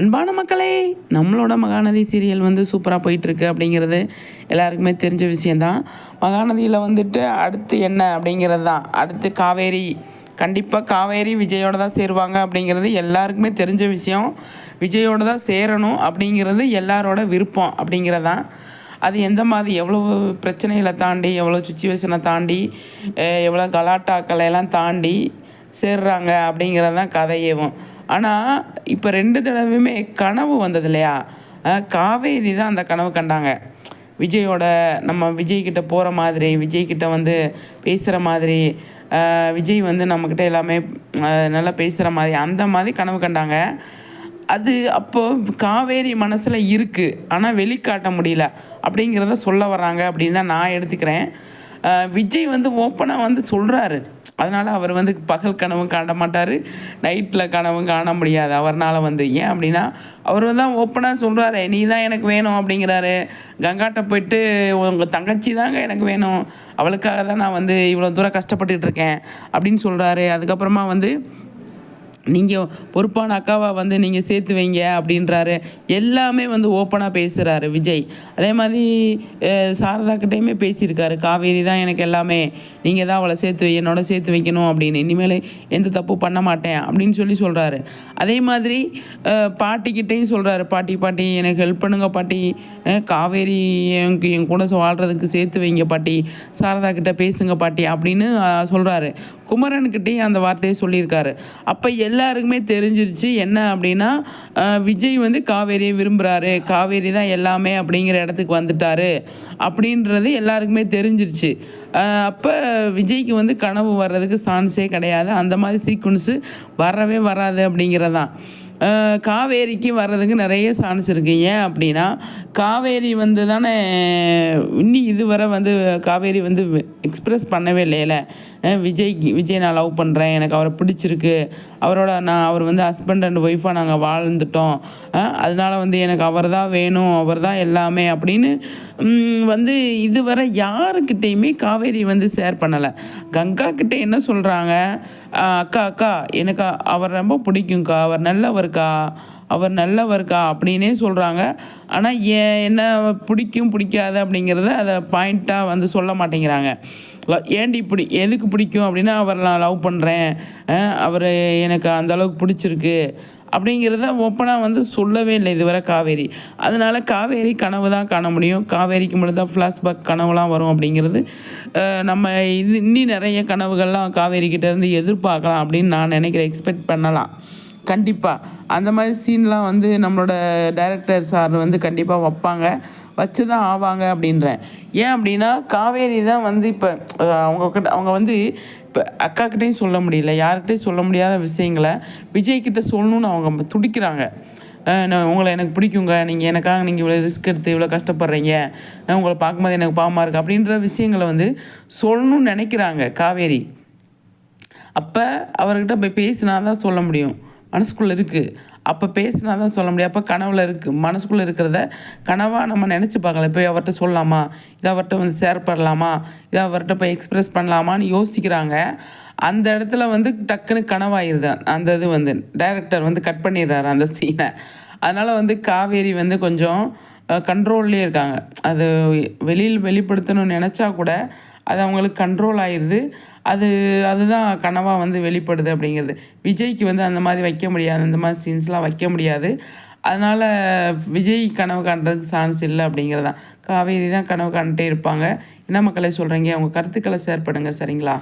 அன்பான மக்களே நம்மளோட மகாநதி சீரியல் வந்து சூப்பராக போயிட்டுருக்கு அப்படிங்கிறது எல்லாருக்குமே தெரிஞ்ச விஷயந்தான் மகாநதியில் வந்துட்டு அடுத்து என்ன அப்படிங்கிறது தான். அடுத்து காவேரி. கண்டிப்பாக காவேரி விஜயோட தான் சேருவாங்க அப்படிங்கிறது எல்லாருக்குமே தெரிஞ்ச விஷயம். விஜயோட தான் சேரணும் அப்படிங்கிறது எல்லாரோட விருப்பம் அப்படிங்கிறது தான். அது எந்த மாதிரி எவ்வளோ பிரச்சனைகளை தாண்டி எவ்வளோ சுச்சுவேஷனை தாண்டி எவ்வளோ கலாட்டாக்களை எல்லாம் தாண்டி சேர்றாங்க அப்படிங்கிறது தான் கதையவும் ஆனால் இப்போ ரெண்டு தடவையுமே கனவு வந்தது இல்லையா காவேரி தான் அந்த கனவு கண்டாங்க. விஜயோட நம்ம விஜய்கிட்ட போகிற மாதிரி விஜய்கிட்ட வந்து பேசுகிற மாதிரி விஜய் வந்து நம்மக்கிட்ட எல்லாமே நல்லா பேசுகிற மாதிரி அந்த மாதிரி கனவு கண்டாங்க. அது அப்போ காவேரி மனசில் இருக்குது ஆனால் வெளிக்காட்ட முடியல. அப்படிங்கிறத சொல்ல வராங்க அப்படின்னு தான் நான் எடுத்துக்கிறேன். விஜய் வந்து ஓப்பனாக வந்து சொல்கிறாரு அதனால் அவர் வந்து பகல் கனவும் காண மாட்டார் நைட்டில் கனவும் காண முடியாது. அவர்னால் வந்து ஏன் அப்படின்னா அவர் தான் ஓப்பனாக சொல்கிறாரு நீ தான் எனக்கு வேணும் அப்படிங்கிறாரு. கங்காட்ட போயிட்டு உங்கள் தங்கச்சி தாங்க எனக்கு வேணும். அவளுக்காக தான் நான் வந்து இவ்வளோ தூரம் கஷ்டப்பட்டுட்டு இருக்கேன் அப்படின்னு சொல்கிறாரு அதுக்கப்புறமா வந்து நீங்கள் பொறுப்பான அக்காவை வந்து நீங்கள் சேர்த்து வைங்க அப்படின்றாரு. எல்லாமே வந்து ஓப்பனாக பேசுகிறாரு விஜய். அதே மாதிரி சாரதா சாரதாக்கிட்டேயுமே பேசியிருக்காரு. காவேரி தான் எனக்கு எல்லாமே. நீங்கள் தான் அவளை சேர்த்து வை என்னோட சேர்த்து வைக்கணும் அப்படின்னு. இனிமேல் எந்த தப்பு பண்ண மாட்டேன் அப்படின்னு சொல்லி சொல்கிறாரு அதே மாதிரி பாட்டிக்கிட்டேயும் சொல்கிறாரு பாட்டி பாட்டி எனக்கு ஹெல்ப் பண்ணுங்க பாட்டி. காவேரி எனக்கு என் கூட வாழ்கிறதுக்கு சேர்த்து வைங்க பாட்டி. சாரதா கிட்ட பேசுங்க பாட்டி அப்படின்னு சொல்கிறாரு குமரன்கிட்டையும் அந்த வார்த்தையை சொல்லியிருக்காரு. அப்போ எல்லாருக்குமே தெரிஞ்சிருச்சு என்ன அப்படின்னா விஜய் வந்து காவேரியை விரும்புகிறாரு காவேரி தான் எல்லாமே அப்படிங்கிற இடத்துக்கு வந்துட்டாரு அப்படின்றது எல்லாருக்குமே தெரிஞ்சிருச்சு. அப்போ விஜய்க்கு வந்து கனவு வர்றதுக்கு சான்ஸே கிடையாது. அந்த மாதிரி சீக்வன்ஸு வரவே வராது அப்படிங்கிறதான். காவேரிக்கு வர்றதுக்கு நிறைய சான்ஸ் இருக்குது ஏன் அப்படின்னா காவேரி வந்து தானே இன்னும் இதுவரை வந்து காவேரி வந்து எக்ஸ்ப்ரெஸ் பண்ணவே இல்லையில விஜய் விஜய் நான் லவ் பண்ணுறேன் எனக்கு அவரை பிடிச்சிருக்கு. அவரோட நான் அவர் வந்து ஹஸ்பண்ட் அண்ட் ஒய்ஃபாக நாங்கள் வாழ்ந்துட்டோம். அதனால் வந்து எனக்கு அவர் தான் வேணும் அவர் தான் எல்லாமே அப்படின்னு வந்து இதுவரை யாருக்கிட்டேயுமே காவேரி வந்து ஷேர் பண்ணலை. கங்கா கிட்டே என்ன சொல்கிறாங்க அக்கா அக்கா எனக்கு அவர் ரொம்ப பிடிக்கும்க்கா. அவர் நல்லவர்க்கா அவர் நல்லவர்க்கா? அப்படின்னே சொல்கிறாங்க ஆனால் ஏன் என்ன பிடிக்கும் பிடிக்காது அப்படிங்கிறத அதை பாயிண்ட்டாக வந்து சொல்ல மாட்டேங்கிறாங்க. ஏண்டி ஏன்டி இப்படி எதுக்கு பிடிக்கும் அப்படின்னா அவர் நான் லவ் பண்ணுறேன் அவர் எனக்கு அந்த அளவுக்கு பிடிச்சிருக்கு. அப்படிங்கிறத ஓப்பனாக வந்து சொல்லவே இல்லை இதுவரை காவேரி. அதனால் காவேரி கனவு தான் காண முடியும். காவேரிக்கு மட்டும் தான் ஃப்ளாஷ்பேக் கனவுலாம் வரும் அப்படிங்கிறது நம்ம இது இன்னி நிறைய கனவுகள்லாம் காவேரி எதிர்பார்க்கலாம் அப்படின்னு நான் நினைக்கிறேன். எக்ஸ்பெக்ட் பண்ணலாம். கண்டிப்பாக அந்த மாதிரி சீன்லாம் வந்து நம்மளோட டைரக்டர் சார் வந்து கண்டிப்பாக வைப்பாங்க. வச்சு தான் ஆவாங்க அப்படின்றேன். ஏன் அப்படின்னா காவேரி தான் வந்து இப்போ அவங்க கிட்ட அவங்க வந்து இப்போ அக்காக்கிட்டையும் சொல்ல முடியல யார்கிட்டையும் சொல்ல முடியாத விஷயங்களை விஜய்கிட்ட சொல்லணும்னு அவங்க துடிக்கிறாங்க. நான் உங்களை எனக்கு பிடிக்குங்க. நீங்கள் எனக்காக நீங்கள் இவ்வளோ ரிஸ்க் எடுத்து இவ்வளோ கஷ்டப்படுறீங்க. உங்களை பார்க்கும்போது எனக்கு பாவமாக இருக்குது அப்படின்ற விஷயங்களை வந்து சொல்லணும்னு நினைக்கிறாங்க காவேரி. அப்போ அவர்கிட்ட போய் பேசினா தான் சொல்ல முடியும். மனசுக்குள்ளே இருக்குது அப்போ பேசினா தான் சொல்ல முடியும். அப்போ கனவில் இருக்குது மனசுக்குள்ளே இருக்கிறத கனவாக நம்ம நினச்சி பார்க்கலாம். போய் அவர்கிட்ட சொல்லலாமா? இதை அவர்கிட்ட வந்து ஷேர் பண்ணலாமா? இதை அவர்கிட்ட போய் எக்ஸ்ப்ரெஸ் பண்ணலாமான்னு யோசிக்கிறாங்க. அந்த இடத்துல வந்து டக்குன்னு கனவாயிருது. அந்த இது வந்து டைரக்டர் வந்து கட் பண்ணிடுறாரு அந்த சீனை அதனால் வந்து காவேரி வந்து கொஞ்சம் கண்ட்ரோல்லே இருக்காங்க. அது வெளியில் வெளிப்படுத்தணும்னு நினச்சா கூட அது அவங்களுக்கு கண்ட்ரோல் ஆயிடுது அது அதுதான் கனவாக வந்து வெளிப்படுது அப்படிங்கிறது. விஜய்க்கு வந்து அந்த மாதிரி வைக்க முடியாது. அந்த மாதிரி சீன்ஸ்லாம் வைக்க முடியாது. அதனால் விஜய் கனவு காண்றதுக்கு சான்ஸ் இல்லை அப்படிங்கிறது தான் காவேரி தான் கனவு காண்ட்டே இருப்பாங்க. என்ன மக்களை சொல்கிறீங்க உங்கள் கருத்துக்களை ஷேர் பண்ணுங்கள் சரிங்களா?